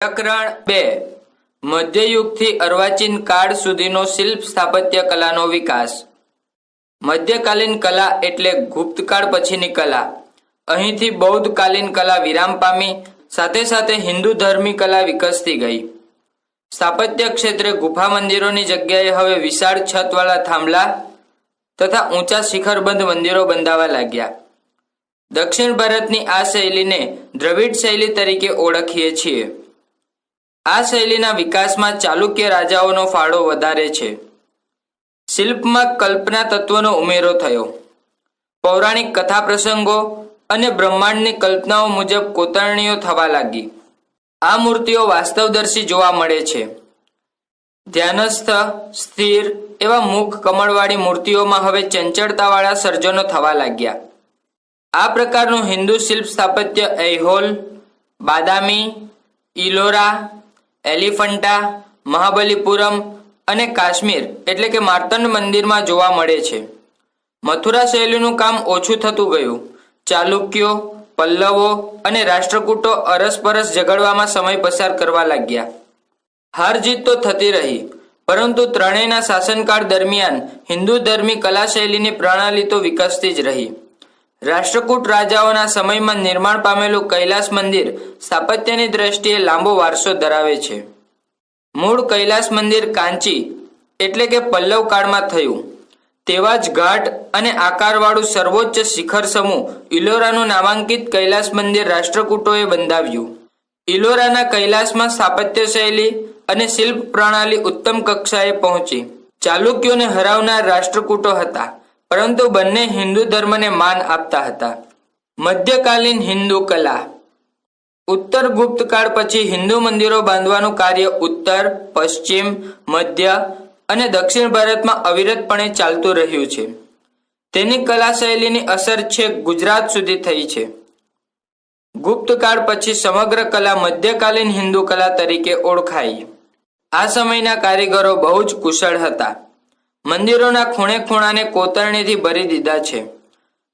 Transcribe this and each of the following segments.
પ્રકરણ બે. મધ્યયુગથી અર્વાચીન કાળ સુધીનો શિલ્પ સ્થાપત્ય કલાનો વિકાસ. મધ્યકાલીન કલા એટલે ગુપ્તકાળ પછીની કલા. અહીંથી બૌદ્ધકાલીન કલા વિરામ પામી, સાથે સાથે હિન્દુ ધર્મી કલા વિકસતી ગઈ. સ્થાપત્ય ક્ષેત્રે ગુફા મંદિરોની જગ્યાએ હવે વિશાળ છતવાળા થાંભલા તથા ઊંચા શિખરબંધ મંદિરો બંધાવા લાગ્યા. દક્ષિણ ભારતની આ શૈલીને દ્રવિડ શૈલી તરીકે ઓળખીએ છીએ. આ શૈલીના વિકાસમાં ચાલુક્ય રાજાઓનો ફાળો વધારે છે. શિલ્પમાં કલ્પના તત્વનો ઉમેરો થયો. પૌરાણિક કથા પ્રસંગો અને બ્રહ્માંડની કલ્પનાઓ મુજબ કોતરણીઓ થવા લાગી. આ મૂર્તિઓ વાસ્તવદર્શી જોવા મળે છે. ધ્યાનસ્થ, સ્થિર એવા મુખ કમળવાળી મૂર્તિઓમાં હવે ચંચળતાવાળા સર્જનો થવા લાગ્યા. આ પ્રકારનું હિન્દુ શિલ્પ સ્થાપત્ય ઐહોલ, બાદામી ઇલોરા એલિફન્ટા મહાબલીપુરમ અને કાશ્મીર એટલે કે માર્તંડ મંદિરમાં જોવા મળે છે. મથુરા શૈલીનું કામ ઓછું થતું ગયું. ચાલુક્યો, પલ્લવો અને રાષ્ટ્રકૂટો અરસપરસ ઝઘડવામાં સમય પસાર કરવા લાગ્યા. હાર જીત તો થતી રહી, પરંતુ ત્રણેયના શાસનકાળ દરમિયાન હિન્દુ ધર્મી કલા શૈલીની પ્રણાલી તો વિકસતી જ રહી. રાષ્ટ્રકૂટ રાજાઓના સમયમાં નિર્માણ પામેલું કૈલાસ મંદિર સ્થાપત્યની દ્રષ્ટિએ લાંબો વારસો ધરાવે છે. મૂળ કૈલાસ મંદિર કાંચી એટલે કે પલ્લવ કાળમાં થયું. તેવા જ ઘાટ અને આકારવાળું સર્વોચ્ચ શિખર સમૂહ ઇલોરાનું નામાંકિત કૈલાસ મંદિર રાષ્ટ્રકૂટોએ બંધાવ્યું. ઇલોરાના કૈલાસમાં સ્થાપત્ય શૈલી અને શિલ્પ પ્રણાલી ઉત્તમ કક્ષાએ પહોંચી. ચાલુક્યોને હરાવનાર રાષ્ટ્રકૂટો હતા. પરંતુ બંને હિન્દુ ધર્મને માન આપતા હતા. મધ્યકાલીન હિન્દુ કલા. ઉત્તર ગુપ્ત કાળ પછી હિન્દુ મંદિરો બાંધવાનું કાર્ય ઉત્તર, પશ્ચિમ, મધ્ય અને દક્ષિણ ભારતમાં અવિરતપણે ચાલતું રહ્યું છે. તેની કલા શૈલીની અસર છેક ગુજરાત સુધી થઈ છે. ગુપ્ત કાળ પછી સમગ્ર કલા મધ્યકાલીન હિન્દુ કલા તરીકે ઓળખાઈ. આ સમયના કારીગરો બહુ જ કુશળ હતા. મંદિરોના ખૂણે ખૂણાને કોતરણીથી ભરી દીધા છે.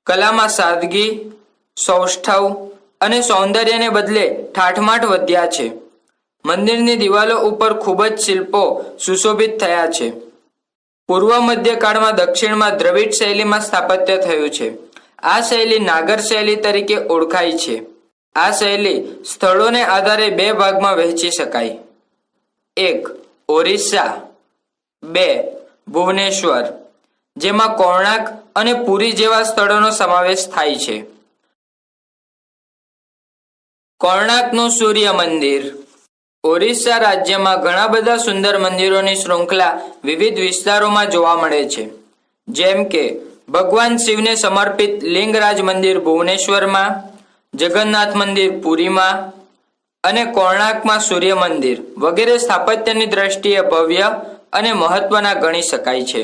કલામાં સાદગી, સૌષ્ઠવ અને સૌંદર્યને બદલે ઠાઠમાઠ વધ્યા છે. મંદિરની દિવાલો ઉપર ખૂબ જ શિલ્પો સુશોભિત થયા છે. પૂર્વ મધ્યકાળમાં દક્ષિણમાં દ્રવિડ શૈલીમાં સ્થાપત્ય થયું છે. આ શૈલી નાગર શૈલી તરીકે ઓળખાય છે. આ શૈલી સ્થળોને આધારે બે ભાગમાં વહેંચી શકાય. એક, ઓરિસ્સા. બે ભુવનેશ્વર, જેમાં કોણાર્ક અને પુરી જેવા સ્થળોનો સમાવેશ થાય છે. કોણાર્કનું સૂર્ય મંદિર. ઓરિસ્સા રાજ્યમાં ઘણા બધા સુંદર મંદિરોની શૃંખલા વિવિધ વિસ્તારોમાં જોવા મળે છે. જેમ કે, ભગવાન શિવને સમર્પિત લિંગરાજ મંદિર ભુવનેશ્વરમાં, જગન્નાથ મંદિર પુરીમાં અને કોણાર્કમાં સૂર્ય મંદિર વગેરે સ્થાપત્યની દ્રષ્ટિએ ભવ્ય અને મહત્વના ગણી શકાય છે.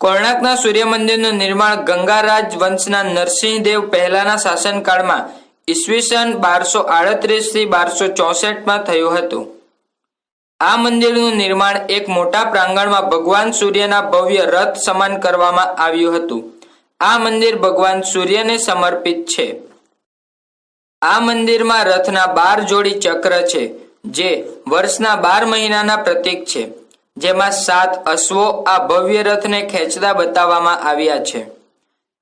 કોણાર્કના સૂર્ય મંદિરનું નિર્માણ ગંગારાજ વંશના નરસિંહદેવ પહેલાના શાસનકાળમાં ઈસવીસન બારસો આડત્રીસથી બારસો ચોસઠમાં થયું હતું. આ મંદિરનું નિર્માણ એક મોટા પ્રાંગણમાં ભગવાન સૂર્યના ભવ્ય રથ સમાન કરવામાં આવ્યું હતું. આ મંદિર ભગવાન સૂર્યને સમર્પિત છે. આ મંદિરમાં રથના બાર જોડી ચક્ર છે, જે વર્ષના બાર મહિનાના પ્રતીક છે. જેમાં સાત અશ્વો આ ભવ્ય રથને ખેંચતા બતાવવામાં આવ્યા છે.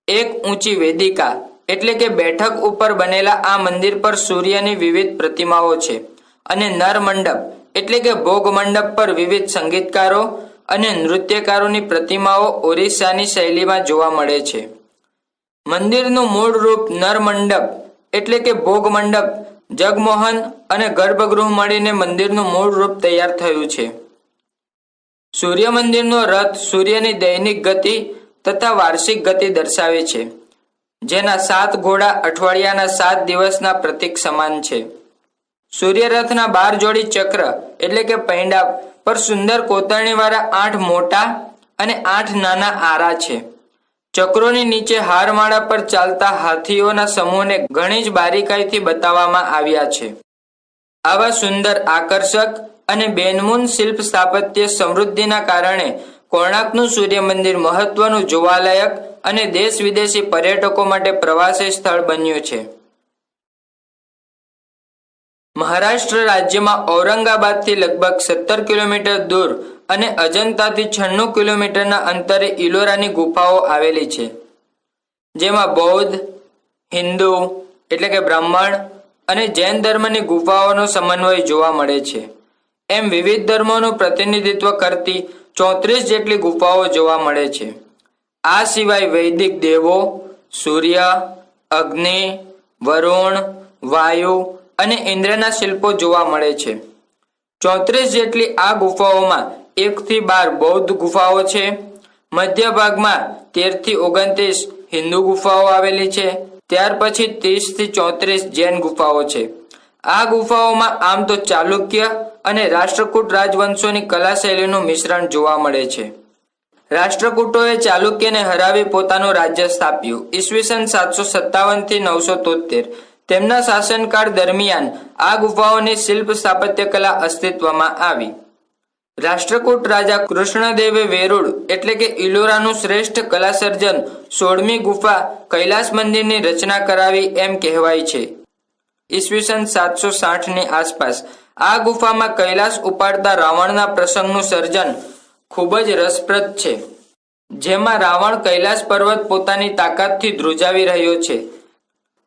એક ઊંચી વેદિકા એટલે કે બેઠક ઉપર બનેલા આ મંદિર પર સૂર્યની વિવિધ પ્રતિમાઓ છે અને નર મંડપ એટલે કે ભોગ મંડપ પર વિવિધ સંગીતકારો અને નૃત્યકારોની પ્રતિમાઓ ઓરિસ્સાની શૈલીમાં જોવા મળે છે. મંદિરનું મૂળ રૂપ નર મંડપ એટલે કે ભોગ મંડપ, જગમોહન અને ગર્ભગૃહ મળીને મંદિરનું મૂળ રૂપ તૈયાર થયું છે. સૂર્ય મંદિરનો રથ સૂર્યની દૈનિક ગતિ તથા વાર્ષિક ગતિ દર્શાવે છે, જેના સાત ઘોડા અઠવાડિયાના સાત દિવસના પ્રતીક સમાન છે. સૂર્યરથના બાર જોડી ચક્ર એટલે કે પૈંડા પર સુંદર કોતરણીવાળા આઠ મોટા અને આઠ નાના આરા છે. ચક્રોની નીચે હારમાળા પર ચાલતા હાથીઓના સમૂહને ઘણી જ બારીકાઈથી બતાવવામાં આવ્યા છે. આવા સુંદર આકર્ષક અને બેનમૂન શિલ્પ સ્થાપત્ય સમૃદ્ધિના કારણે કોણાર્કનું સૂર્ય મંદિર મહત્વનું જોવાલાયક અને દેશ વિદેશી પર્યટકો માટે પ્રવાસી સ્થળ બન્યું છે. મહારાષ્ટ્ર રાજ્યમાં ઔરંગાબાદથી લગભગ સત્તર કિલોમીટર દૂર અને અજંતાથી છન્નું કિલોમીટરના અંતરે ઇલોરાની ગુફાઓ આવેલી છે. જેમાં બૌદ્ધ, હિન્દુ એટલે કે બ્રાહ્મણ અને જૈન ધર્મની ગુફાઓનો સમન્વય જોવા મળે છે. એમ વિવિધ ધર્મોનું પ્રતિનિધિત્વ કરતી ચોત્રીસ જેટલી ગુફાઓ જોવા મળે છે. આ સિવાય વૈદિક દેવો, સૂર્ય, અગ્નિ, વરુણ, વાયુ અને ઇન્દ્રના શિલ્પો જોવા મળે છે. ચોત્રીસ જેટલી આ ગુફાઓમાં એકથી બાર બૌદ્ધ ગુફાઓ છે. મધ્ય ભાગમાં તેરથી ઓગણત્રીસ હિન્દુ ગુફાઓ આવેલી છે. ત્યાર પછી ત્રીસથી ચોત્રીસ જૈન ગુફાઓ છે. આ ગુફાઓમાં આમ તો ચાલુક્ય અને રાષ્ટ્રકૂટ રાજવંશોની કલા શૈલીનું મિશ્રણ જોવા મળે છે. રાષ્ટ્રકૂટોએ ચાલુક્યને હરાવી પોતાનું રાજ્ય સ્થાપ્યું. ઈસવીસન સાતસો સત્તાવનથી નવસો તોતેર તેમના શાસનકાળ દરમિયાન આ ગુફાઓની શિલ્પ સ્થાપત્ય કલા અસ્તિત્વમાં આવી. રાષ્ટ્રકૂટ રાજા કૃષ્ણદેવે વેરુળ એટલે કે ઇલોરાનું શ્રેષ્ઠ કલા સર્જન સોળમી ગુફા કૈલાસ મંદિરની રચના કરાવી એમ કહેવાય છે. ઈસવીસન સાતસો સાઠની આસપાસ આ ગુફામાં કૈલાસ ઉપાડતા રાવણના પ્રસંગનું સર્જન ખૂબ જ રસપ્રદ છે. જેમાં રાવણ કૈલાસ પર્વત પોતાની તાકાતથી ધ્રુજાવી રહ્યો છે.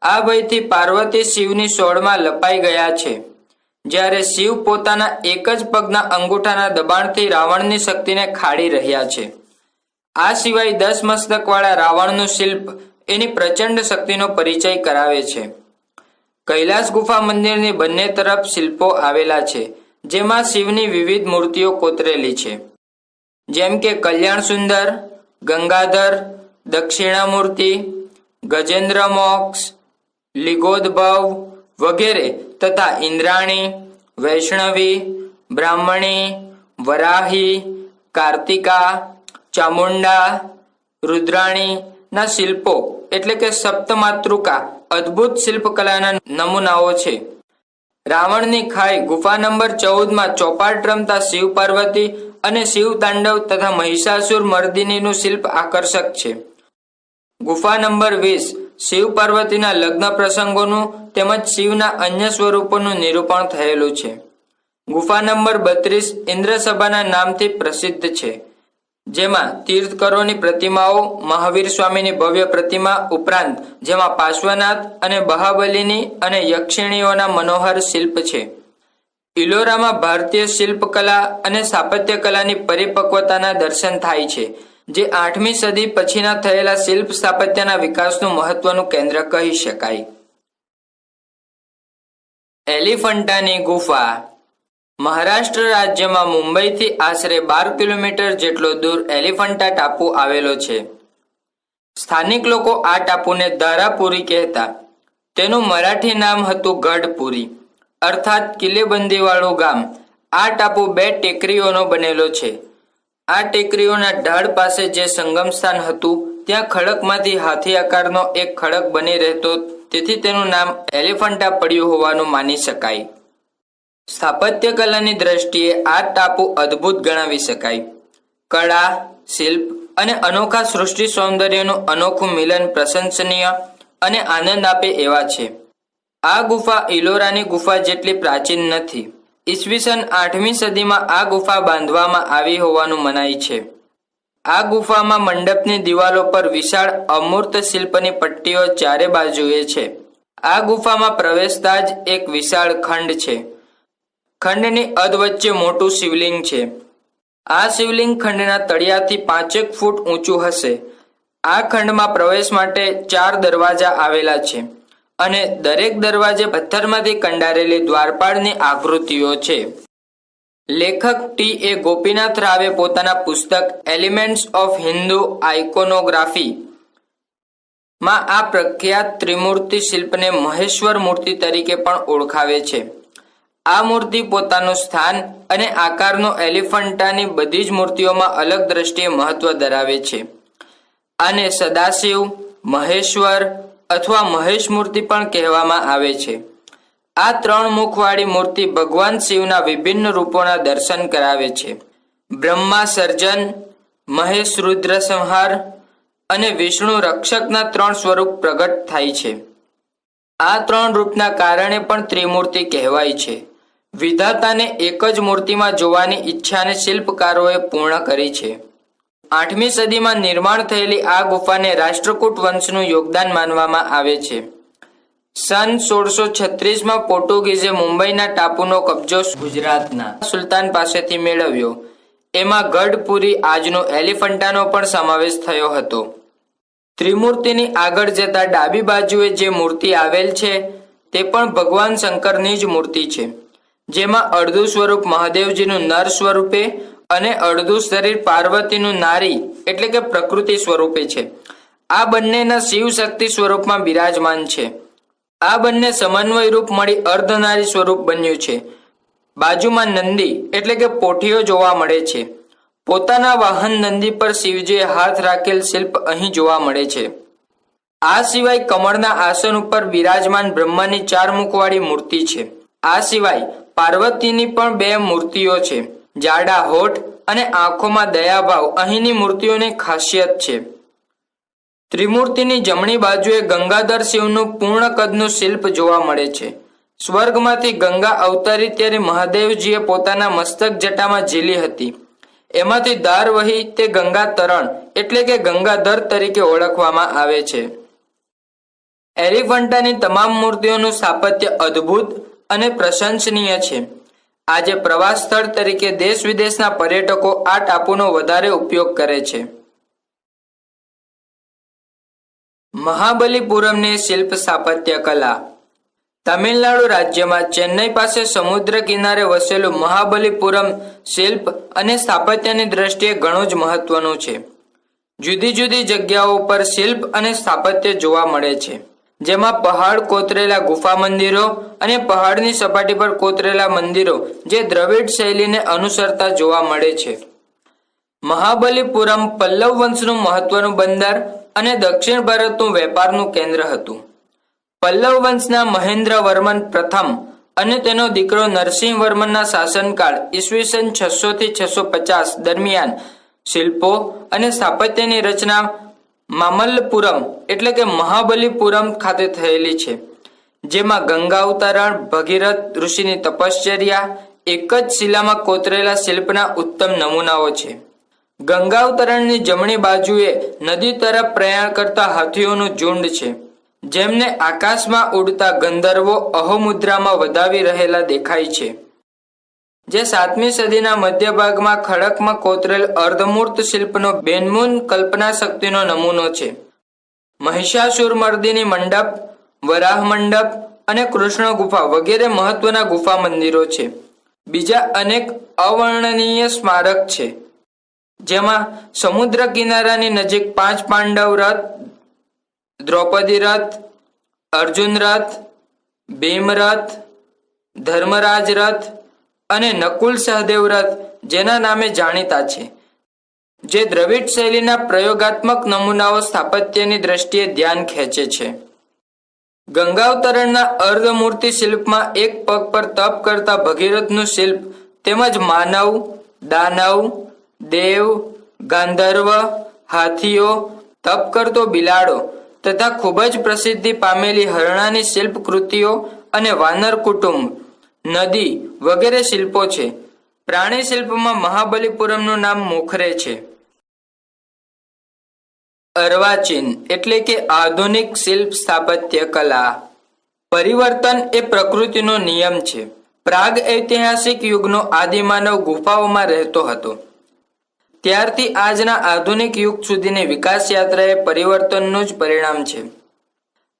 આ ભયથી પાર્વતી શિવની સોળમાં લપાઈ ગયા છે. જ્યારે શિવ પોતાના એક જ પગના અંગૂઠાના દબાણથી રાવણની શક્તિને ખાડી રહ્યા છે. આ સિવાય દસ મસ્તકવાળા રાવણનું શિલ્પ એની પ્રચંડ શક્તિનો પરિચય કરાવે છે. કૈલાસ ગુફા મંદિરની બંને તરફ શિલ્પો આવેલા છે, જેમાં શિવની વિવિધ મૂર્તિઓ કોતરેલી છે. જેમ કે કલ્યાણ સુંદર, ગંગાધર, દક્ષિણામૂર્તિ, ગજેન્દ્ર મોક્ષ લિગોદભવ વગેરે તથા ઇન્દ્રાણી, વૈષ્ણવી, બ્રાહ્મણી, વરાહી, કાર્તિકા, ચામુંડા રુદ્રાણી ના શિલ્પો એટલે કે સપ્તમાતૃકા અદ્ભુત શિલ્પકલાના નમૂનાઓ છે. રાવણની ખાઈ ગુફા નંબર ચૌદમાં ચોપાટ રમતા શિવ પાર્વતી અને શિવ તાંડવ તથા મહિષાસુર મર્દિનીનું શિલ્પ આકર્ષક છે. ગુફા નંબર વીસ શિવ પાર્વતીના લગ્ન પ્રસંગોનું તેમજ શિવના અન્ય સ્વરૂપોનું નિરૂપણ થયેલું છે. ગુફા નંબર બત્રીસ ઇન્દ્રસભાના નામથી પ્રસિદ્ધ છે. જેમાં તીર્થકરોની પ્રતિમાઓ, મહાવીર સ્વામીની ભવ્ય પ્રતિમા ઉપરાંત જેમાં પાર્શ્વનાથ અને બહાબલીની અને યક્ષિણીઓના મનોહર શિલ્પ છે. ઇલોરામાં ભારતીય શિલ્પકલા અને સ્થાપત્ય કલાની પરિપક્વતાના દર્શન થાય છે, જે આઠમી સદી પછીના થયેલા શિલ્પ સ્થાપત્યના વિકાસનું મહત્વનું કેન્દ્ર કહી શકાય. એલિફન્ટાની ગુફા મહારાષ્ટ્ર રાજ્યમાં મુંબઈથી આશરે બાર કિલોમીટર જેટલો દૂર એલિફન્ટા ટાપુ આવેલો છે. સ્થાનિક લોકો આ ટાપુને ધારાપુરી કહેતા. તેનું મરાઠી નામ હતું ગઢપુરી. અર્થાત કિલ્લેબંદીવાળું ગામ. આ ટાપુ બે ટેકરીઓનો બનેલો છે. આ ટેકરીઓના ઢાળ પાસે જે સંગમ સ્થાન હતું, ત્યાં ખડકમાંથી હાથી આકારનો એક ખડક બની રહેતો, તેથી તેનું નામ એલિફન્ટા પડ્યું હોવાનું માની શકાય. સ્થાપત્ય કલાની દ્રષ્ટિએ આ ટાપુ અદ્ભુત ગણાવી શકાય. કળા, શિલ્પ અને અનોખા સૃષ્ટિ સૌંદર્યનું અનોખું મિલન પ્રશંસનીય અને આનંદ આપે એવા છે. આ ગુફા ઇલોરાની ગુફા જેટલી પ્રાચીન નથી. ઈસવીસન આઠમી સદીમાં આ ગુફા બાંધવામાં આવી હોવાનું મનાય છે. આ ગુફામાં મંડપની દિવાલો પર વિશાળ અમૂર્ત શિલ્પની પટ્ટીઓ ચારે બાજુએ છે. આ ગુફામાં પ્રવેશતા જ એક વિશાળ ખંડ છે. ખંડની અધવચ્ચે મોટું શિવલિંગ છે. આ શિવલિંગ ખંડના તળિયાથી પાંચેક ફૂટ ઊંચું હશે. આ ખંડમાં પ્રવેશ માટે ચાર દરવાજા આવેલા છે અને દરેક દરવાજે પથ્થરમાંથી કંડારેલી દ્વારપાળની આકૃતિઓ છે. લેખક ટી. એ. ગોપીનાથ રાવે પોતાના પુસ્તક એલિમેન્ટ્સ ઓફ હિન્દુ આઇકોનોગ્રાફી માં આ પ્રખ્યાત ત્રિમૂર્તિ શિલ્પને મહેશ્વર મૂર્તિ તરીકે પણ ઓળખાવે છે. આ મૂર્તિ પોતાનું સ્થાન અને આકારનો એલિફન્ટાની બધી જ મૂર્તિઓમાં અલગ દ્રષ્ટિએ મહત્વ ધરાવે છે. આને સદાશિવ, મહેશ્વર અથવા મહેશ મૂર્તિ પણ કહેવામાં આવે છે. આ ત્રણ મુખવાળી મૂર્તિ ભગવાન શિવના વિભિન્ન રૂપોના દર્શન કરાવે છે. બ્રહ્મા સર્જન, મહેશ રુદ્ર સંહાર અને વિષ્ણુ રક્ષકના ત્રણ સ્વરૂપ પ્રગટ થાય છે. આ ત્રણ રૂપના કારણે પણ ત્રિમૂર્તિ કહેવાય છે. વિધાતાને એક જ મૂર્તિમાં જોવાની ઈચ્છાને શિલ્પકારોએ પૂર્ણ કરી છે. આઠમી સદીમાં નિર્માણ થયેલી આ ગુફાને રાષ્ટ્રકૂટ વંશનું યોગદાન માનવામાં આવે છે. સન સોળસો છત્રીસમાં પોર્ટુગીઝે મુંબઈના ટાપુનો કબજો ગુજરાતના સુલતાન પાસેથી મેળવ્યો. એમાં ગઢપુરી આજનો એલિફન્ટાનો પણ સમાવેશ થયો હતો. ત્રિમૂર્તિની આગળ જતા ડાબી બાજુએ જે મૂર્તિ આવેલ છે, તે પણ ભગવાન શંકરની જ મૂર્તિ છે. જેમાં અડધું સ્વરૂપ મહાદેવજીનું નર સ્વરૂપે અને અડધું શરીર પાર્વતીનું નારી એટલે કે પ્રકૃતિ સ્વરૂપે છે. આ બંનેના શિવ શક્તિ સ્વરૂપમાં બિરાજમાન છે. આ બંને સમન્વય રૂપ મળી અર્ધનારી સ્વરૂપ બન્યું છે. બાજુમાં નંદી એટલે કે પોઠીઓ જોવા મળે છે. પોતાના વાહન નંદી પર શિવજીએ હાથ રાખેલ શિલ્પ અહીં જોવા મળે છે. આ સિવાય કમળના આસન ઉપર બિરાજમાન બ્રહ્માની ચાર મુખવાળી મૂર્તિ છે. આ સિવાય પાર્વતીની પણ બે મૂર્તિઓ છે. જાડા હોઠ અને આંખોમાં દયાભાવ અહીંની મૂર્તિઓની ખાસિયત છે. ત્રિમૂર્તિની જમણી બાજુએ ગંગાધર શિવનું પૂર્ણ કદનું શિલ્પ જોવા મળે છે. સ્વર્ગમાંથી ગંગા અવતરી ત્યારે મહાદેવજીએ પોતાના મસ્તક જટામાં ઝીલી હતી. એમાંથી ધાર વહી તે ગંગા તરણ એટલે કે ગંગાધર તરીકે ઓળખવામાં આવે છે. એલિફન્ટાની તમામ મૂર્તિઓનું સ્થાપત્ય અદ્ભુત અને પ્રશંસનીય છે. આજે પ્રવાસ સ્થળ તરીકે દેશ વિદેશના પર્યટકો આ ટાપુનો વધારે ઉપયોગ કરે છે. મહાબલીપુરમની શિલ્પ સ્થાપત્ય કલા. તમિલનાડુ રાજ્યમાં ચેન્નઈ પાસે સમુદ્ર કિનારે વસેલું મહાબલીપુરમ શિલ્પ અને સ્થાપત્યની દ્રષ્ટિએ ઘણું જ મહત્વનું છે. જુદી જુદી જગ્યાઓ પર શિલ્પ અને સ્થાપત્ય જોવા મળે છે. જેમાં પહાડ કોતરેલા ગુફા મંદિરો અને પહાડની સપાટી પર કોતરેલા મંદિરો જે દ્રવિડ શૈલીને અનુસરતા જોવા મળે છે. મહાબલીપુરમ પલ્લવ વંશનું મહત્વનું બંદર અને દક્ષિણ ભારતનું વેપારનું કેન્દ્ર હતું. પલ્લવ વંશના મહેન્દ્ર વર્મન પ્રથમ અને તેનો દીકરો નરસિંહ વર્મનના શાસનકાળ ઈસવીસન છસો થી છસો પચાસ દરમિયાન શિલ્પો અને સ્થાપત્યની રચના મામલ્લપુરમ એટલે કે મહાબલીપુરમ ખાતે થયેલી છે, જેમાં ગંગા અવતરણ ભગીરથ, ઋષિની તપશ્ચર્યા, એક જ શિલામાં કોતરેલા શિલ્પના ઉત્તમ નમૂનાઓ છે. ગંગા અવતરણની જમણી બાજુએ નદી તરફ પ્રયાણ કરતા હાથીઓનું ઝુંડ છે, જેમને આકાશમાં ઉડતા ગંધર્વો અહોમુદ્રામાં વધાવી રહેલા દેખાય છે. જે સાતમી સદીના મધ્ય ભાગમાં ખડકમાં કોતરેલ અર્ધમૂર્ત શિલ્પનો બેનમૂન કલ્પના શક્તિનો નમૂનો છે. મહિષાસુર મર્દિની મંડપ, વરાહ મંડપ અને કૃષ્ણ ગુફા વગેરે મહત્વના ગુફા મંદિરો છે. બીજા અનેક અવર્ણનીય સ્મારક છે. જેમાં સમુદ્ર કિનારાની નજીક પાંચ પાંડવ રથ, દ્રૌપદી રથ, અર્જુન રથ, ભીમ રથ, ધર્મરાજ રથ અને નકુલ સહદેવ રથ જેના નામે જાણીતા છે. જે દ્રવિડ શૈલીના પ્રયોગાત્મક નમૂનાઓ સ્થાપત્યની દ્રષ્ટિએ ધ્યાન ખેંચે છે. ગંગાવતરણના અર્ધમૂર્તિ શિલ્પમાં એક પગ પર તપ કરતા ભગીરથનું શિલ્પ તેમજ માનવ, દાનવ, દેવ, ગાંધર્વ, હાથીઓ, તપ કરતો બિલાડો તથા ખૂબ જ પ્રસિદ્ધિ પામેલી હરણાની શિલ્પકૃતિઓ અને વાનર કુટુંબ નદી વગેરે શિલ્પો છે. પ્રાણી શિલ્પમાં મહાબલીપુરમનું નામ મોખરે છે. અર્વાચીન એટલે કે આધુનિક શિલ્પ સ્થાપત્ય કલા. પરિવર્તન એ પ્રકૃતિનો નિયમ છે. પ્રાગ ઐતિહાસિક યુગનો આદિમાનવ ગુફાઓમાં રહેતો હતો. ત્યારથી આજના આધુનિક યુગ સુધીની વિકાસ યાત્રા એ પરિવર્તનનું જ પરિણામ છે.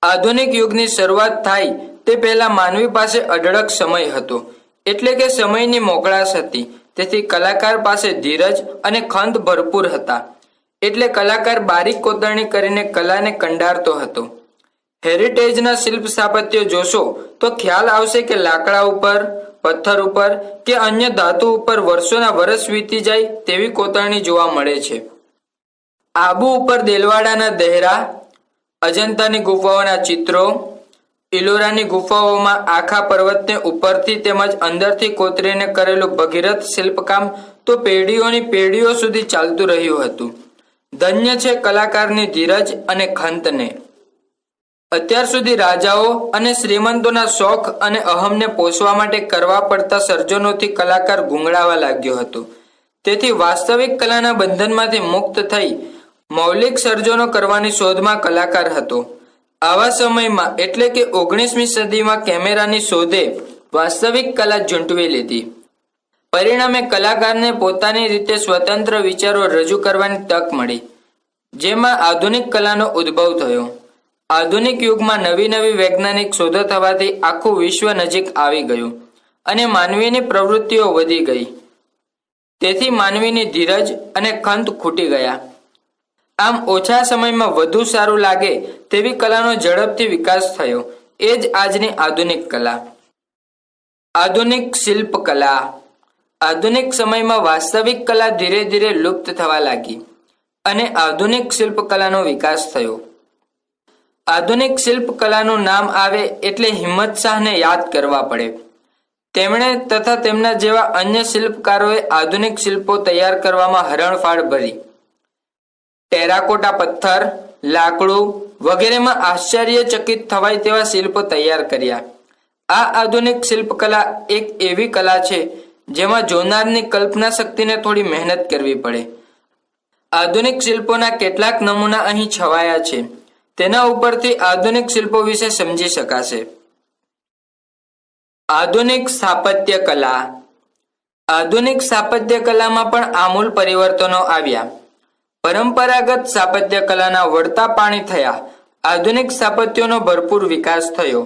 આધુનિક યુગની શરૂઆત થાય તે પહેલા માનવી પાસે અઢળક સમય હતો. એટલે કે સમયની મોકળાશ હતી. તેથી કલાકાર પાસે ધીરજ અને ખંત ભરપૂર હતા. એટલે કલાકાર બારીક કોતરણી કરીને કલાને કંડારતો હતો. હેરિટેજના શિલ્પ સ્થાપત્યો જોશો તો ખ્યાલ આવશે કે લાકડા ઉપર, પથ્થર ઉપર કે અન્ય ધાતુ ઉપર વર્ષોના વર્ષ વીતી જાય તેવી કોતરણી જોવા મળે છે. આબુ ઉપર દેલવાડાના દહેરા, અજંતાની ગુફાઓના ચિત્રો ઇલોરાની ગુફાઓમાં આખા પર્વતને ઉપરથી તેમજ અંદરથી કોતરીને કરેલું ભગીરથ શિલ્પકામ તો પેઢીઓની પેઢીઓ સુધી ચાલતું રહ્યું હતું. ધન્ય છે કલાકારની ધીરજ અને ખંતને. અત્યાર સુધી રાજાઓ અને શ્રીમંતોના શોખ અને અહમને પોષવા માટે કરવા પડતા સર્જનોથી કલાકાર ગુંગળાવા લાગ્યો હતો. તેથી વાસ્તવિક કલાના બંધનમાંથી મુક્ત થઈ મૌલિક સર્જનો કરવાની શોધમાં કલાકાર હતો. આવા સમયમાં એટલે કે ઓગણીસમી સદીમાં કેમેરાની શોધે વાસ્તવિક કલા ઝૂંટવી લીધી. પરિણામે કલાકારને પોતાની રીતે સ્વતંત્ર વિચારો રજૂ કરવાની તક મળી, જેમાં આધુનિક કલાનો ઉદ્ભવ થયો. આધુનિક યુગમાં નવી નવી વૈજ્ઞાનિક શોધો થવાથી આખું વિશ્વ નજીક આવી ગયું અને માનવીની પ્રવૃત્તિઓ વધી ગઈ. તેથી માનવીની ધીરજ અને ખંત ખૂટી ગયા. આમ ઓછા સમયમાં વધુ સારું લાગે તેવી કલાનો ઝડપથી વિકાસ થયો. એ જ આજની આધુનિક કલા. આધુનિક શિલ્પકલા. આધુનિક સમયમાં વાસ્તવિક કલા ધીરે ધીરે લુપ્ત થવા લાગી અને આધુનિક શિલ્પકલાનો વિકાસ થયો. આધુનિક શિલ્પકલાનું નામ આવે એટલે હિંમત શાહને યાદ કરવા પડે. તેમણે તથા તેમના જેવા અન્ય શિલ્પકારોએ આધુનિક શિલ્પો તૈયાર કરવામાં હરણફાળ ભરી. ટેરાકોટા પથ્થર, લાકડું વગેરેમાં આશ્ચર્યચકિત થવાય તેવા શિલ્પ તૈયાર કર્યા. આ આધુનિક શિલ્પકલા એક એવી કલા છે જેમાં જોનારની કલ્પના શક્તિને થોડી મહેનત કરવી પડે. આધુનિક શિલ્પોના કેટલાક નમૂના અહીં છવાયા છે. તેના ઉપરથી આધુનિક શિલ્પો વિશે સમજી શકાશે. આધુનિક સ્થાપત્ય કલા. આધુનિક સ્થાપત્ય કલામાં પણ આમૂલ પરિવર્તનો આવ્યા. પરંપરાગત સ્થાપત્ય કલાના વળતા પાણી થયા. આધુનિક સ્થાપત્યોનો ભરપૂર વિકાસ થયો.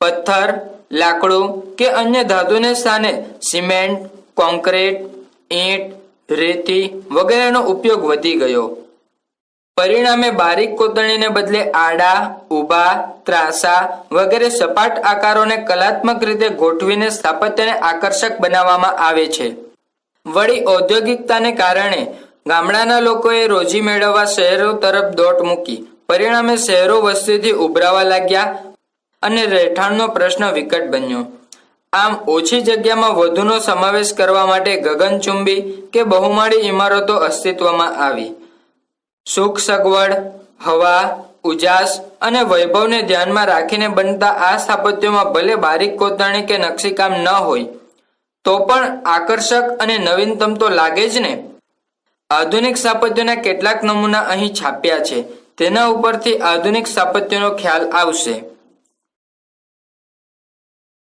પથ્થર, લાકડું કે અન્ય ધાતુને સ્થાને સિમેન્ટ કોન્ક્રીટ ઈંટ, રેતી વગેરેનો ઉપયોગ વધી ગયો. પરિણામે બારીક કોતરણીને બદલે આડા, ઊભા, ત્રાસા વગેરે સપાટ આકારોને કલાત્મક રીતે ગોઠવીને સ્થાપત્યને આકર્ષક બનાવવામાં આવે છે. વળી ઔદ્યોગિકતાને કારણે ગામડાના લોકોએ રોજી મેળવવા શહેરો તરફ દોટ મૂકી પરિણામે શહેરો વસ્તીથી ઉભરાવા લાગ્યા અને રહેઠાણનો પ્રશ્ન વિકટ બન્યો. આમ ઓછી જગ્યામાં વધુનો સમાવેશ કરવા માટે ગગનચુંબી કે બહુમાળી ઇમારતો અસ્તિત્વમાં આવી. સુખ સગવડ, હવા, ઉજાસ અને વૈભવને ધ્યાનમાં રાખીને બનતા આ સ્થાપત્યોમાં ભલે બારીક કોતરણી કે નકશીકામ ન હોય, તો પણ આકર્ષક અને નવીનતમ તો લાગે જ ને. આધુનિક સ્થાપત્યોના કેટલાક નમૂના અહીં છાપ્યા છે. તેના ઉપરથી આધુનિક સ્થાપત્યનો ખ્યાલ આવશે.